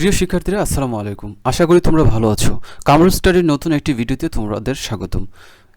প্রিয় শিক্ষার্থীরা, আসসালামু আলাইকুম। আশা করি তোমরা ভালো আছো। কামরুল স্টাডির নতুন একটি ভিডিওতে তোমাদের স্বাগতম।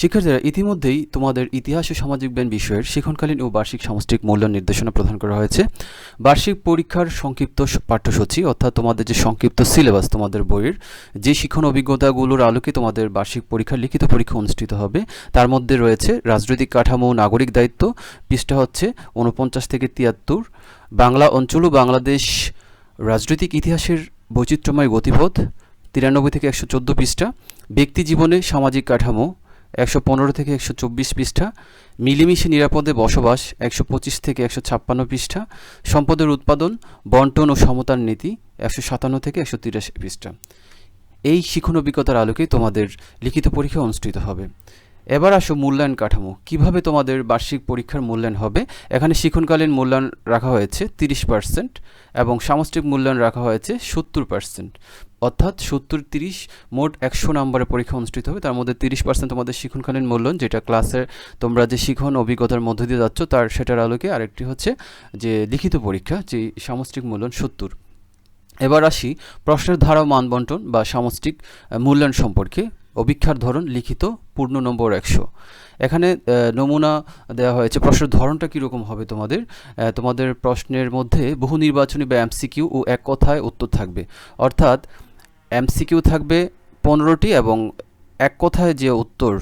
শিক্ষার্থীরা, ইতিমধ্যেই তোমাদের ইতিহাস ও সামাজিক বিজ্ঞান বিষয়ের শিক্ষণকালীন ও বার্ষিক সামষ্টিক মূল্য নির্দেশনা প্রদান করা হয়েছে। বার্ষিক পরীক্ষার সংক্ষিপ্ত পাঠ্যসূচি, অর্থাৎ তোমাদের যে সংক্ষিপ্ত সিলেবাস তোমাদের বইয়ের যে শিক্ষণ অভিজ্ঞতাগুলোর আলোকে তোমাদের বার্ষিক পরীক্ষার লিখিত পরীক্ষা অনুষ্ঠিত হবে, তার মধ্যে রয়েছে রাজনৈতিক কাঠামো নাগরিক দায়িত্ব, পৃষ্ঠা হচ্ছে উনপঞ্চাশ থেকে তিয়াত্তর, বাংলা অঞ্চল ও বাংলাদেশ রাজনৈতিক ইতিহাসের বৈচিত্র্যময় গতিপথ, তিরানব্বই থেকে একশো চোদ্দ পৃষ্ঠা, ব্যক্তি জীবনে সামাজিক কাঠামো, একশো পনেরো থেকে একশো চব্বিশ পৃষ্ঠা, মিলেমিশে নিরাপদে বসবাস, একশো পঁচিশ থেকে একশো ছাপ্পান্ন পৃষ্ঠা, সম্পদের উৎপাদন, বন্টন ও সমতার নীতি, একশো সাতান্ন থেকে একশো তিরাশি পৃষ্ঠা। এই শিক্ষণ অভিজ্ঞতার আলোকে তোমাদের লিখিত পরীক্ষা অনুষ্ঠিত হবে। এবার আসো মূল্যায়ন কাঠামো। কীভাবে তোমাদের বার্ষিক পরীক্ষার মূল্যায়ন হবে? এখানে শিক্ষণকালীন মূল্যায়ন রাখা হয়েছে তিরিশ পার্সেন্ট এবং সামষ্টিক মূল্যায়ন রাখা হয়েছে সত্তর পার্সেন্ট। অর্থাৎ সত্তর তিরিশ মোট একশো নম্বরের পরীক্ষা অনুষ্ঠিত হবে। তার মধ্যে তিরিশ পার্সেন্ট তোমাদের শিক্ষণকালীন মূল্যায়ন, যেটা ক্লাসের তোমরা যে শিখন অভিজ্ঞতার মধ্য দিয়ে যাচ্ছ, তার সেটার আলোকে আরেকটি হচ্ছে যে লিখিত পরীক্ষা, যে সামষ্টিক মূল্যায়ন সত্তর। এবার আসি প্রশ্নের ধারা মানবন্টন বা সামষ্টিক মূল্যায়ন সম্পর্কে। অভিক্ষার ধরন লিখিত পূর্ণ নম্বর একশো। এখানে নমুনা দেওয়া হয়েছে। প্রশ্নের ধরনটা কীরকম হবে তোমাদের? তোমাদের প্রশ্নের মধ্যে বহু নির্বাচনী বা এমসিকিউ ও এক কথায় উত্তর থাকবে। অর্থাৎ, এমসিকিউ থাকবে পনেরোটি এবং এক কথায় যে উত্তর,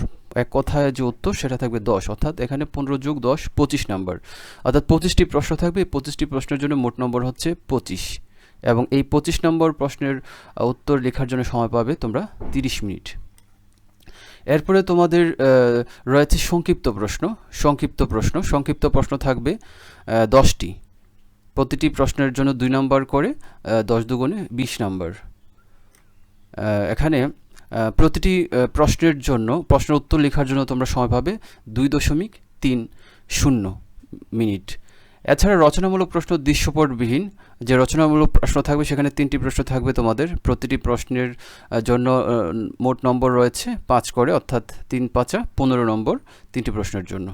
এক কথায় যে উত্তর সেটা থাকবে দশ। অর্থাৎ এখানে পনেরো যোগ দশ, পঁচিশ নাম্বার। অর্থাৎ পঁচিশটি প্রশ্ন থাকবে। এই পঁচিশটি প্রশ্নের জন্য মোট নম্বর হচ্ছে পঁচিশ। এবং এই পঁচিশ নম্বর প্রশ্নের উত্তর লেখার জন্য সময় পাবে তোমরা তিরিশ মিনিট। এরপরে তোমাদের রয়েছে সংক্ষিপ্ত প্রশ্ন সংক্ষিপ্ত প্রশ্ন সংক্ষিপ্ত প্রশ্ন থাকবে দশটি। প্রতিটি প্রশ্নের জন্য দুই নম্বর করে দশ দুগুণে বিশ নম্বর। এখানে প্রতিটি প্রশ্নের জন্য, প্রশ্নের উত্তর লেখার জন্য তোমরা সময় পাবে দুই দশমিক তিন শূন্য মিনিট। এছাড়া রচনামূলক প্রশ্ন দৃশ্যপটবিহীন। যে রচনামূলক প্রশ্ন থাকবে, সেখানে তিনটি প্রশ্ন থাকবে তোমাদের। প্রতিটি প্রশ্নের জন্য মোট নম্বর রয়েছে পাঁচ করে, অর্থাৎ তিন পাঁচা পনেরো নম্বর তিনটি প্রশ্নের জন্য।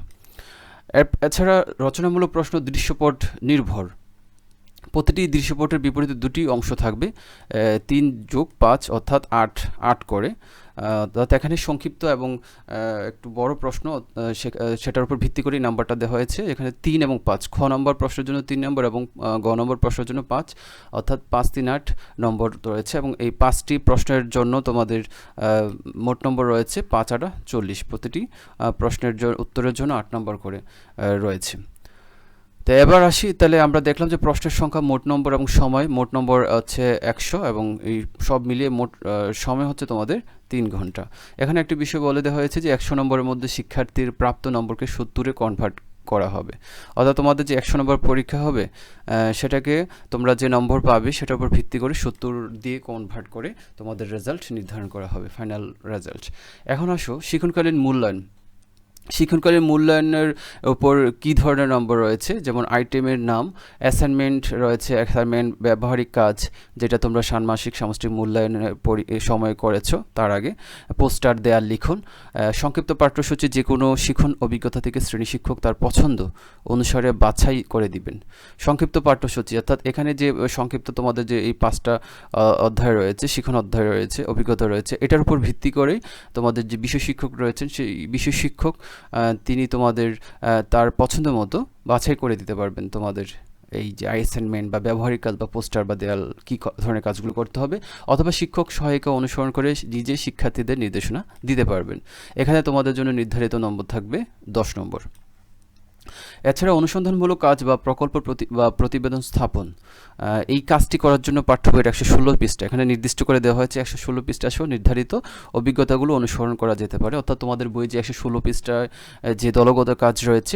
এছাড়া রচনামূলক প্রশ্ন দৃশ্যপট নির্ভর। প্রতিটি দৃশ্যপটের বিপরীতে দুটি অংশ থাকবে তিন যোগ পাঁচ অর্থাৎ আট আট করে। অর্থাৎ এখানে সংক্ষিপ্ত এবং একটু বড় প্রশ্ন সেটার উপর ভিত্তি করেই নাম্বারটা দেওয়া হয়েছে। এখানে তিন এবং পাঁচ, খ নম্বর প্রশ্নের জন্য তিন নম্বর এবং গ নম্বর প্রশ্নের জন্য পাঁচ, অর্থাৎ পাঁচ, তিন, আট নম্বর রয়েছে এবং এই পাঁচটি প্রশ্নের জন্য তোমাদের মোট নম্বর রয়েছে পাঁচ আটা চল্লিশ। প্রতিটি প্রশ্নের উত্তরের জন্য আট নম্বর করে রয়েছে। তো এবার আসি, তাহলে আমরা দেখলাম যে প্রশ্নের সংখ্যা মোট নম্বর এবং সময়। মোট নম্বর হচ্ছে একশো এবং এই সব মিলিয়ে মোট সময় হচ্ছে তোমাদের তিন ঘণ্টা। এখানে একটি বিষয় বলে দেওয়া হয়েছে যে একশো নম্বরের মধ্যে শিক্ষার্থীর প্রাপ্ত নম্বরকে সত্তরে কনভার্ট করা হবে। অর্থাৎ তোমাদের যে একশো নম্বর পরীক্ষা হবে সেটাকে তোমরা যে নম্বর পাবে সেটার উপর ভিত্তি করে সত্তর দিয়ে কনভার্ট করে তোমাদের রেজাল্ট নির্ধারণ করা হবে ফাইনাল রেজাল্ট এখন আসো শিক্ষণকালীন মূল্যায়ন। শিক্ষণকালীন মূল্যায়নের উপর কী ধরনের নম্বর রয়েছে? যেমন আইটেমের নাম অ্যাসাইনমেন্ট রয়েছে অ্যাসাইনমেন্ট ব্যবহারিক কাজ, যেটা তোমরা ষান্মাসিক সামষ্টিক মূল্যায়নের সময় করেছ তার আগে। পোস্টার দেয়ার লিখন। সংক্ষিপ্ত পাঠ্যসূচি যে কোনো শিখন অভিজ্ঞতা থেকে শ্রেণি শিক্ষক তার পছন্দ অনুসারে বাছাই করে দিবেন। সংক্ষিপ্ত পাঠ্যসূচি, অর্থাৎ এখানে যে সংক্ষিপ্ত তোমাদের যে এই পাঁচটা অধ্যায় রয়েছে শিখন অধ্যায় রয়েছে, অভিজ্ঞতা রয়েছে, এটার উপর ভিত্তি করে তোমাদের যে বিষয় শিক্ষক রয়েছেন, সেই বিষয় শিক্ষক তিনি তোমাদের তার পছন্দ মতো বাছাই করে দিতে পারবেন তোমাদের এই যে অ্যাসাইনমেন্ট বা ব্যবহারিক কাজ বা পোস্টার বা দেয়াল কী ধরনের কাজগুলো করতে হবে অথবা শিক্ষক সহায়িকা অনুসরণ করে নিজে শিক্ষার্থীদের নির্দেশনা দিতে পারবেন। এখানে তোমাদের জন্য নির্ধারিত নম্বর থাকবে দশ নম্বর। এছাড়া অনুসন্ধানমূলক কাজ বা প্রকল্প বা প্রতিবেদন স্থাপন এই কাজটি করার জন্য পাঠ্য বইয়ের একশো ষোলো পৃষ্ঠা। এখানে নির্দিষ্ট করে দেওয়া হয়েছে একশো ষোলো পৃষ্ঠা সহ নির্ধারিত অভিজ্ঞতাগুলো অনুসরণ করা যেতে পারে। অর্থাৎ তোমাদের বই যে একশো ষোলো পৃষ্ঠায় যে দলগত কাজ রয়েছে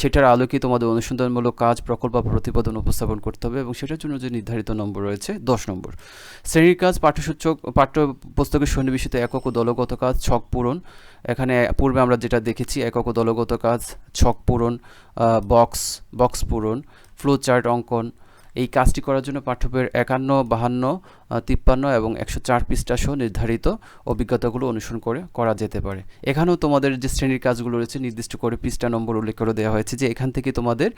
সেটার আলোকে তোমাদের অনুসন্ধানমূলক কাজ, প্রকল্প বা প্রতিবেদন উপস্থাপন করতে হবে এবং সেটার জন্য যে নির্ধারিত নম্বর রয়েছে, দশ নম্বর। শ্রেণির কাজ, পাঠ্যসূচক পাঠ্য পুস্তকের সন্নিবেশিত একক ও দলগত কাজ, ছক পূরণ এখানে পূর্বে আমরা যেটা দেখেছি, একক দলগত কাজ, ছক পূরণ বক্স বক্স পূরণ ফ্লো চার্ট অঙ্কন এই কাজটি করার জন্য পাঠ্য বইয়ের একান্ন, বাহান্ন তিপ্পান্ন এবং একশো চার পৃষ্ঠা সহ নির্ধারিত অভিজ্ঞতাগুলো অনুসরণ করে করা যেতে পারে। এখানেও তোমাদের যে শ্রেণির কাজগুলো রয়েছে, নির্দিষ্ট করে পৃষ্ঠা নম্বর উল্লেখ করে দেওয়া হয়েছে যে এখান থেকে তোমাদের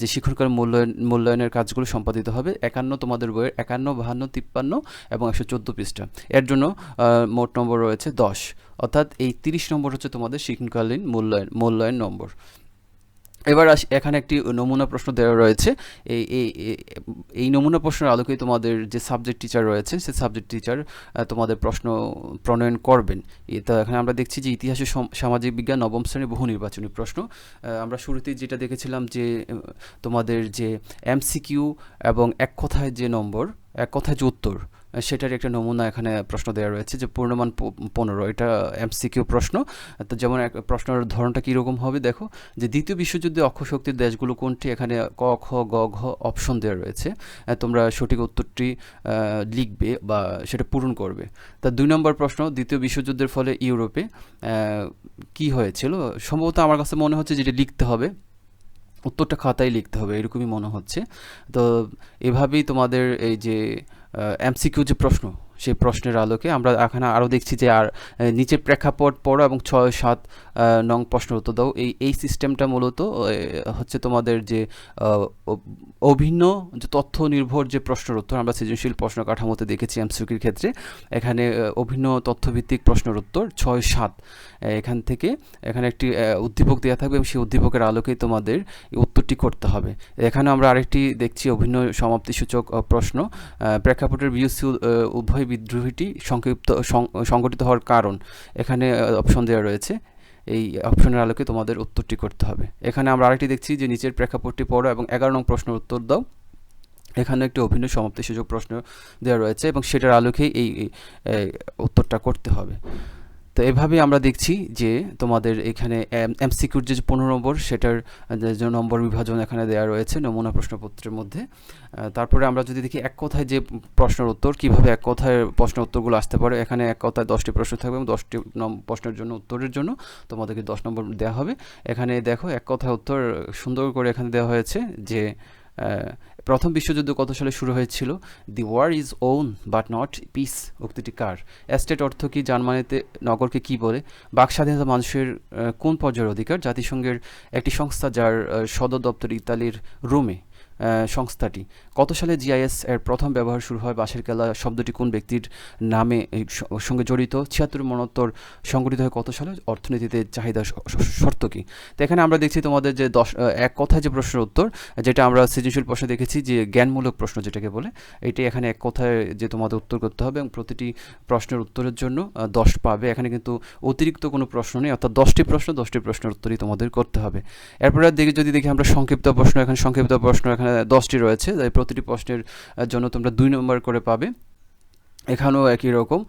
যে শিক্ষণকাল মূল্যায়ন, মূল্যায়নের কাজগুলো সম্পাদিত হবে। একান্ন তোমাদের বইয়ের একান্ন, বাহান্ন, তিপ্পান্ন এবং একশো চোদ্দ পৃষ্ঠা। এর জন্য মোট নম্বর রয়েছে দশ। অর্থাৎ এই তিরিশ নম্বর হচ্ছে তোমাদের শিক্ষণকালীন মূল্যায়ন মূল্যায়ন নম্বর। এবার আসি, এখানে একটি নমুনা প্রশ্ন দেওয়া রয়েছে। এই এই নমুনা প্রশ্নের আলোকে তোমাদের যে সাবজেক্ট টিচার রয়েছে সে সাবজেক্ট টিচার তোমাদের প্রশ্ন প্রণয়ন করবেন। তো এখানে আমরা দেখছি যে ইতিহাসে সম- সামাজিক বিজ্ঞান নবম শ্রেণির বহু নির্বাচনী প্রশ্ন। আমরা শুরুতেই যেটা দেখেছিলাম যে তোমাদের যে এমসিকিউ এবং এক কথায় যে নম্বর, এক কথায় যে উত্তর সেটার একটা নমুনা এখানে প্রশ্ন দেওয়া রয়েছে যে পূর্ণমান পনেরো, এটা এমসিকিউ প্রশ্ন। তো যেমন এক প্রশ্নের ধরনটা কীরকম হবে, দেখো, যে দ্বিতীয় বিশ্বযুদ্ধে অক্ষশক্তির দেশগুলো কোনটি? এখানে ক, খ, গ, ঘ অপশন দেওয়া রয়েছে। তোমরা সঠিক উত্তরটি লিখবে বা সেটা পূরণ করবে। তা দুই নম্বর প্রশ্ন, দ্বিতীয় বিশ্বযুদ্ধের ফলে ইউরোপে কি হয়েছিল? সম্ভবত আমার কাছে মনে হচ্ছে যেটা লিখতে হবে, উত্তরটা খাতায় লিখতে হবে, এরকমই মনে হচ্ছে। তো এভাবেই তোমাদের এই যে এমসিকিউ যে প্রশ্ন সেই প্রশ্নের আলোকে আমরা এখানে আরও দেখছি যে আর নিচের প্রেক্ষাপট পড়ো এবং ছয়, সাত নং প্রশ্ন উত্তর দাও। এই এই সিস্টেমটা মূলত হচ্ছে তোমাদের যে অভিন্ন যে তথ্য নির্ভর যে প্রশ্নের উত্তর, আমরা সৃজনশীল প্রশ্ন কাঠামোতে দেখেছি এমসিকিউর ক্ষেত্রে। এখানে অভিন্ন তথ্যভিত্তিক প্রশ্নের উত্তর, ছয়, সাত। এখান থেকে এখানে একটি উদ্দীপক দেওয়া থাকবে এবং সেই উদ্দীপকের আলোকেই তোমাদের উত্তরটি করতে হবে। এখানে আমরা আরেকটি দেখছি, অভিন্ন সমাপ্তিসূচক প্রশ্ন। প্রেক্ষাপটের বিউসি উভয় বিদ্রোহীটি সংক্ষিপ্ত সংগঠিত হওয়ার কারণ এখানে অপশন দেওয়া রয়েছে। এই অপশনের আলোকে তোমাদের উত্তরটি করতে হবে। এখানে আমরা আরেকটি দেখছি যে নিচের প্রেক্ষাপটটি পড়ো এবং এগারো নং প্রশ্নের উত্তর দাও। এখানে একটি অভিন্ন সমাপ্তি সুযোগ প্রশ্ন দেওয়া রয়েছে এবং সেটার আলোকেই এই উত্তরটা করতে হবে। তো এভাবে আমরা দেখছি যে তোমাদের এখানে এমসিকিউর যে পনেরো নম্বর, সেটার যে নম্বর বিভাজন এখানে দেওয়া রয়েছে নমুনা প্রশ্নপত্রের মধ্যে। তারপরে আমরা যদি দেখি এক কথায় যে প্রশ্নের উত্তর, কীভাবে এক কথায় প্রশ্নের উত্তরগুলো আসতে পারে, এখানে এক কথায় দশটি প্রশ্ন থাকবে এবং দশটি প্রশ্নের জন্য উত্তরের জন্য তোমাদেরকে দশ নম্বর দেওয়া হবে। এখানে দেখো এক কথায় উত্তর সুন্দর করে এখানে দেওয়া হয়েছে যে প্রথম বিশ্বযুদ্ধ কত সালে শুরু হয়েছিল? The war is won but not peace উক্তিটি কার? এস্টেট অর্থ কি? জার্মানিতে নগরকে কি বলে? বাক স্বাধীনতা মানুষের কোন পর্যায়ের অধিকার? জাতিসংঘের একটি সংস্থা যার সদর দপ্তর ইতালির রোমে। সংস্থাটি। কত সালে জিআইএস এর প্রথম ব্যবহার শুরু হয়? বাঁশের কেলা শব্দটি কোন ব্যক্তির নামে সঙ্গে জড়িত? ছিয়াত্তর মনোত্তর সংগঠিত হয় কত সালে? অর্থনীতিতে চাহিদা শর্ত কী? তো এখানে আমরা দেখছি তোমাদের যে দশ এক কথায় যে প্রশ্নের উত্তর, যেটা আমরা সৃজনশীল প্রশ্নে দেখেছি, যে জ্ঞানমূলক প্রশ্ন যেটাকে বলে, এটি এখানে এক কথায় যে তোমাদের উত্তর করতে হবে এবং প্রতিটি প্রশ্নের উত্তরের জন্য দশ পাবে। এখানে কিন্তু অতিরিক্ত কোনো প্রশ্ন নেই, অর্থাৎ দশটি প্রশ্ন, দশটি প্রশ্নের উত্তরই তোমাদের করতে হবে। এরপরে দেখি, যদি দেখি আমরা সংক্ষিপ্ত প্রশ্ন, এখানে সংক্ষিপ্ত প্রশ্ন, এখানে দশটি রয়েছে তাই প্রতিটি প্রশ্নের জন্য তোমরা দুই নম্বর করে পাবে। এখানেও একই রকম।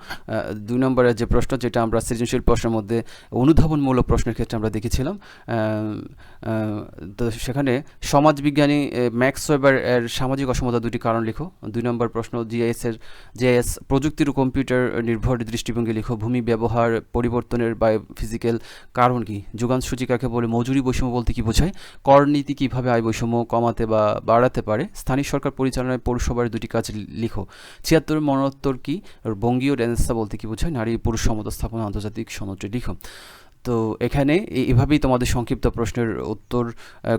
দুই নম্বরের যে প্রশ্ন, যেটা আমরা সৃজনশীল প্রশ্নের মধ্যে অনুধাবনমূলক প্রশ্নের ক্ষেত্রে আমরা দেখেছিলাম তো সেখানে সমাজবিজ্ঞানী ম্যাক্স ওয়েবার এর সামাজিক অসমতা দুটি কারণ লিখো। দুই নম্বর প্রশ্ন, জিআইএস এর, জিআইএস প্রযুক্তির কম্পিউটার নির্ভর দৃষ্টিভঙ্গি লিখো। ভূমি ব্যবহার পরিবর্তনের বা ফিজিক্যাল কারণ কি? যোগান সূচিকাকে বলে? মজুরি বৈষম্য বলতে কি বোঝায়? কর নীতি কীভাবে আয় বৈষম্য কমাতে বা বাড়াতে পারে? স্থানীয় সরকার পরিচালনায় পৌরসভার দুটি কাজ লিখো। ছিয়াত্তর মনোত্তর কি? বঙ্গীয় রেনেসা বলতে কি বোঝায়? নারী পুরুষ সমতা স্থাপনা, আন্তর্জাতিক সনদটি লিখো তো এখানে এভাবেই তোমাদের সংক্ষিপ্ত প্রশ্নের উত্তর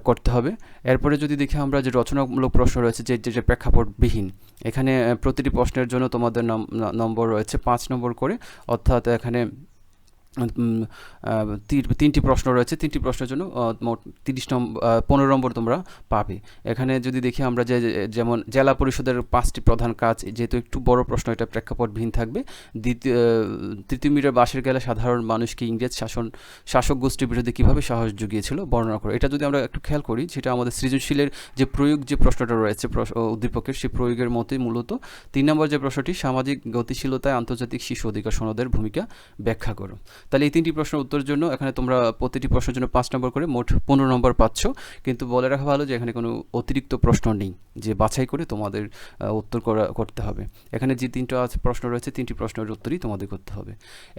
করতে হবে। এরপরে যদি দেখি আমরা যে রচনামূলক প্রশ্ন রয়েছে, যে যে যে প্রেক্ষাপটবিহীন, এখানে প্রতিটি প্রশ্নের জন্য তোমাদের নম- নম্বর রয়েছে পাঁচ নম্বর করে। অর্থাৎ এখানে তিনটি প্রশ্ন রয়েছে। তিনটি প্রশ্নের জন্য মোট তিরিশ নম্বর পনেরো নম্বর তোমরা পাবে। এখানে যদি দেখি আমরা যে যেমন জেলা পরিষদের পাঁচটি প্রধান কাজ, যেহেতু একটু বড় প্রশ্ন, এটা প্রেক্ষাপটবিহীন থাকবে। দ্বিতীয় তৃতীয় মিটার বাসের গেলে সাধারণ মানুষকে ইংরেজ শাসন, শাসক গোষ্ঠীর বিরুদ্ধে কীভাবে সাহস জুগিয়েছিল বর্ণনা করো। এটা যদি আমরা একটু খেয়াল করি, সেটা আমাদের সৃজনশীলের যে প্রয়োগ যে প্রশ্নটা রয়েছে উদ্দীপকের, সেই প্রয়োগের মতোই মূলত তিন নম্বর যে প্রশ্নটি, সামাজিক গতিশীলতায় আন্তর্জাতিক শিশু অধিকার সনদের ভূমিকা ব্যাখ্যা করো। তাহলে এই তিনটি প্রশ্নের উত্তরের জন্য এখানে তোমরা প্রতিটি প্রশ্নের জন্য পাঁচ নম্বর করে মোট পনেরো নম্বর পাচ্ছ। কিন্তু বলে রাখা ভালো যে এখানে কোনো অতিরিক্ত প্রশ্ন নেই, যে বাছাই করে তোমাদের উত্তর করা, করতে হবে। এখানে যে তিনটা প্রশ্ন রয়েছে, তিনটি প্রশ্নের উত্তরই তোমাদের করতে হবে।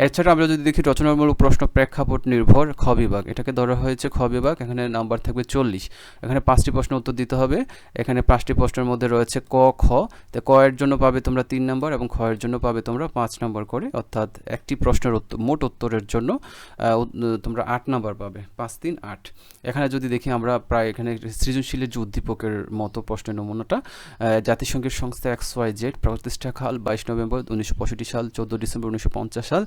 এছাড়া আমরা যদি দেখি রচনামূলক প্রশ্ন প্রেক্ষাপট নির্ভর খ বিভাগ। এটাকে ধরা হয়েছে খ বিভাগ, এখানে নাম্বার থাকবে চল্লিশ। এখানে পাঁচটি প্রশ্ন উত্তর দিতে হবে। এখানে পাঁচটি প্রশ্নের মধ্যে রয়েছে ক, খ। তো ক এর জন্য পাবে তোমরা তিন নম্বর এবং খ এর জন্য পাবে তোমরা পাঁচ নম্বর করে, অর্থাৎ একটি প্রশ্নের উত্তর, মোট উত্তরের জন্য তোমরা আট নম্বর পাবে। পাঁচ, তিন, আট। এখানে যদি দেখি আমরা প্রায় এখানে সৃজনশীলের যে উদ্দীপকের মতো প্রশ্নের নমুনাটা জাতিসংঘের সংস্থা এক্স ওয়াই জেড প্রতিষ্ঠা কাল বাইশ নভেম্বর উনিশশো পঁয়ষট্টি সাল, চোদ্দ ডিসেম্বর উনিশশো পঞ্চাশ সাল,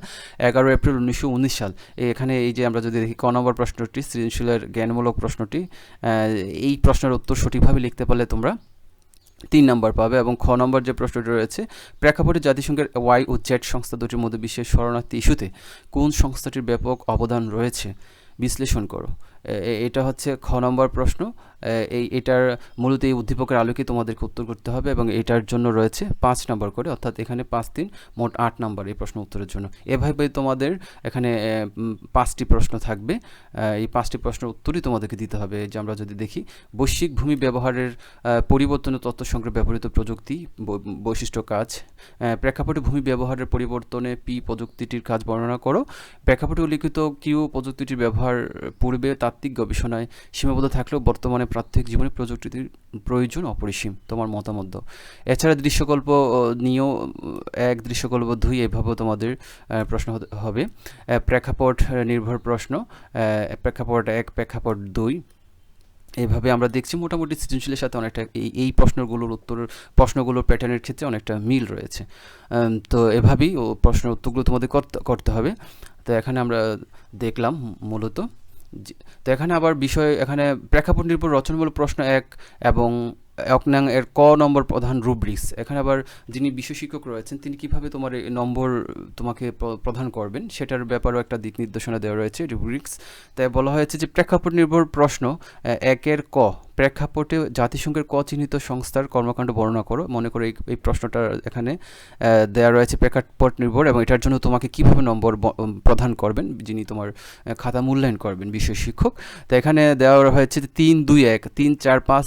এগারো এপ্রিল উনিশশো উনিশ সাল। এখানে এই যে আমরা যদি দেখি ক নম্বর প্রশ্নটি, সৃজনশীলের জ্ঞানমূলক প্রশ্নটি এই প্রশ্নের উত্তর সঠিকভাবে লিখতে পারলে তোমরা তিন নম্বর পাবে এবং খ নম্বর যে প্রশ্নটি রয়েছে, প্রেক্ষাপটে জাতিসংঘের ওয়াই ও জেড সংস্থা দুটির মধ্যে বিশ্বের শরণার্থী ইস্যুতে কোন সংস্থাটির ব্যাপক অবদান রয়েছে? বিশ্লেষণ করো। এটা হচ্ছে খ নম্বর প্রশ্ন। এই এটার মূলত এই উদ্দীপকের আলোকে তোমাদেরকে উত্তর করতে হবে এবং এটার জন্য রয়েছে পাঁচ নম্বর করে, অর্থাৎ এখানে পাঁচ তিন, মোট আট নম্বর এই প্রশ্ন উত্তরের জন্য। এভাবে তোমাদের এখানে পাঁচটি প্রশ্ন থাকবে। এই পাঁচটি প্রশ্নের উত্তরই তোমাদেরকে দিতে হবে। যে আমরা যদি দেখি, বৈশ্বিক ভূমি ব্যবহারের পরিবর্তনে তথ্য সংগ্রহ ব্যবহৃত প্রযুক্তি বৈশিষ্ট্য কাজ। প্রেক্ষাপটে ভূমি ব্যবহারের পরিবর্তনে পি প্রযুক্তিটির কাজ বর্ণনা করো। প্রেক্ষাপটে উল্লিখিত কিউ প্রযুক্তিটির ব্যবহার পূর্বে তাত্ত্বিক গবেষণায় সীমাবদ্ধ থাকলেও বর্তমানে প্রাত্যহিক জীবনে প্রযুক্তিটির প্রয়োজন অপরিসীম। তোমার মতামত দাও। এছাড়া দৃশ্যকল্প নিয়েও এক দৃশ্যকল্প, দুই, এভাবেও তোমাদের প্রশ্ন হবে। প্রেক্ষাপট নির্ভর প্রশ্ন। প্রেক্ষাপট এক, প্রেক্ষাপট দুই। এভাবে আমরা দেখছি মোটামুটি সৃজনশীলের সাথে অনেকটা এই এই প্রশ্নগুলোর উত্তর প্রশ্নগুলোর প্যাটার্নের ক্ষেত্রে অনেকটা মিল রয়েছে। তো এভাবেই ও প্রশ্নের উত্তরগুলো তোমাদের করতে হবে। তো এখানে আমরা দেখলাম মূলত তো এখানে আবার বিষয় এখানে প্রেক্ষাপট নির্ভর রচনামূলক প্রশ্ন এক এবং এক এর ক নম্বর প্রধান রুব্রিক্স এখানে আবার যিনি বিষয় শিক্ষক রয়েছেন, তিনি কীভাবে তোমার এই নম্বর তোমাকে প্র- প্রদান করবেন, সেটার ব্যাপারেও একটা দিক নির্দেশনা দেওয়া রয়েছে রুব্রিক্স তাই বলা হয়েছে যে প্রেক্ষাপট নির্ভর প্রশ্ন একের ক। প্রেক্ষাপটে জাতিসংঘের ক চিহ্নিত সংস্থার কর্মকাণ্ড বর্ণনা করো। মনে করো এই প্রশ্নটা এখানে দেওয়া রয়েছে প্রেক্ষাপট নির্ভর এবং এটার জন্য তোমাকে কীভাবে নম্বর প্রদান করবেন, যিনি তোমার খাতা মূল্যায়ন করবেন বিশ্ব শিক্ষক। তো এখানে দেওয়া হয়েছে তিন দুই এক, তিন চার পাঁচ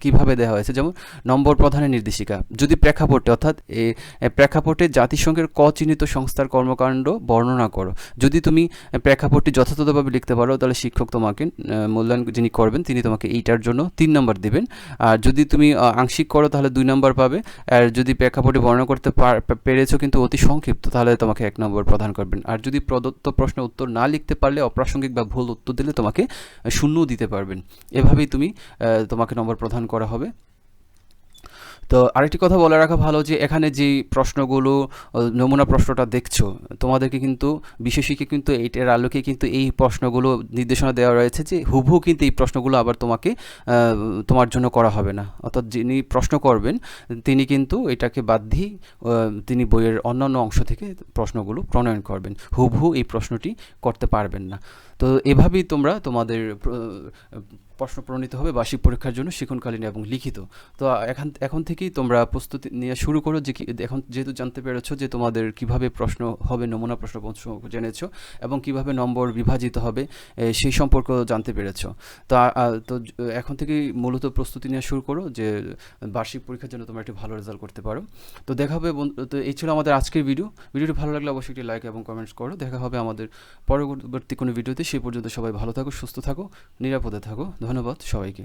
কীভাবে দেওয়া হয়েছে? যেমন নম্বর প্রধানের নির্দেশিকা। যদি প্রেক্ষাপটে, অর্থাৎ প্রেক্ষাপটে জাতিসংঘের ক চিহ্নিত সংস্থার কর্মকাণ্ড বর্ণনা করো। যদি তুমি প্রেক্ষাপটটি যথাযথভাবে লিখতে পারো, তাহলে শিক্ষক তোমাকে মূল্যায়ন যিনি করবেন, তিনি তোমাকে এইটার জন্য তিন নম্বর দিবেন। আর যদি তুমি আংশিক করো, তাহলে দুই নম্বর পাবে। আর যদি প্রেক্ষাপটে বর্ণনা করতে পার- পেরেছ কিন্তু অতি সংক্ষিপ্ত, তাহলে তোমাকে এক নম্বর প্রদান করবেন। আর যদি প্রদত্ত প্রশ্ন উত্তর না লিখতে পারলে, অপ্রাসঙ্গিক বা ভুল উত্তর দিলে তোমাকে শূন্য দিতে পারবেন। এভাবেই তুমি তোমাকে নম্বর প্রদান করা হবে। তো আরেকটি কথা বলে রাখা ভালো যে এখানে যে প্রশ্নগুলো নমুনা প্রশ্নটা দেখছ তোমাদেরকে কিন্তু বিশেষিকে কিন্তু এইটার আলোকে কিন্তু এই প্রশ্নগুলো নির্দেশনা দেওয়া রয়েছে যে হুবহু কিন্তু এই প্রশ্নগুলো আবার তোমাকে তোমার জন্য করা হবে না। অর্থাৎ যিনি প্রশ্ন করবেন তিনি কিন্তু এটাকে বাদ আহ, তিনি বইয়ের অন্যান্য অংশ থেকে প্রশ্নগুলো প্রণয়ন করবেন। হুবহু এই প্রশ্নটি করতে পারবেন না। তো এভাবেই তোমরা তোমাদের প্রশ্ন প্রণীত হবে বার্ষিক পরীক্ষার জন্য শিক্ষণকালীন এবং লিখিত। তো এখন এখন থেকেই তোমরা প্রস্তুতি নিয়ে শুরু করো যে এখন যেহেতু জানতে পেরেছ যে তোমাদের কীভাবে প্রশ্ন হবে, নমুনা প্রশ্ন জেনেছো এবং কীভাবে নম্বর বিভাজিত হবে সেই সম্পর্ক জানতে পেরেছ। তো তো এখন থেকেই মূলত প্রস্তুতি নেওয়া শুরু করো যে বার্ষিক পরীক্ষার জন্য তোমরা একটি ভালো রেজাল্ট করতে পারো। তো দেখা হবে তো এই ছিল আমাদের আজকের ভিডিও ভিডিওটি ভালো লাগলে অবশ্যই একটি লাইক এবং কমেন্টস করো। দেখা হবে আমাদের পরবর্তী কোনো ভিডিওতে সেই পর্যন্ত সবাই ভালো থাকো, সুস্থ থাকো, নিরাপদে থাকো। ধন্যবাদ সবাইকে।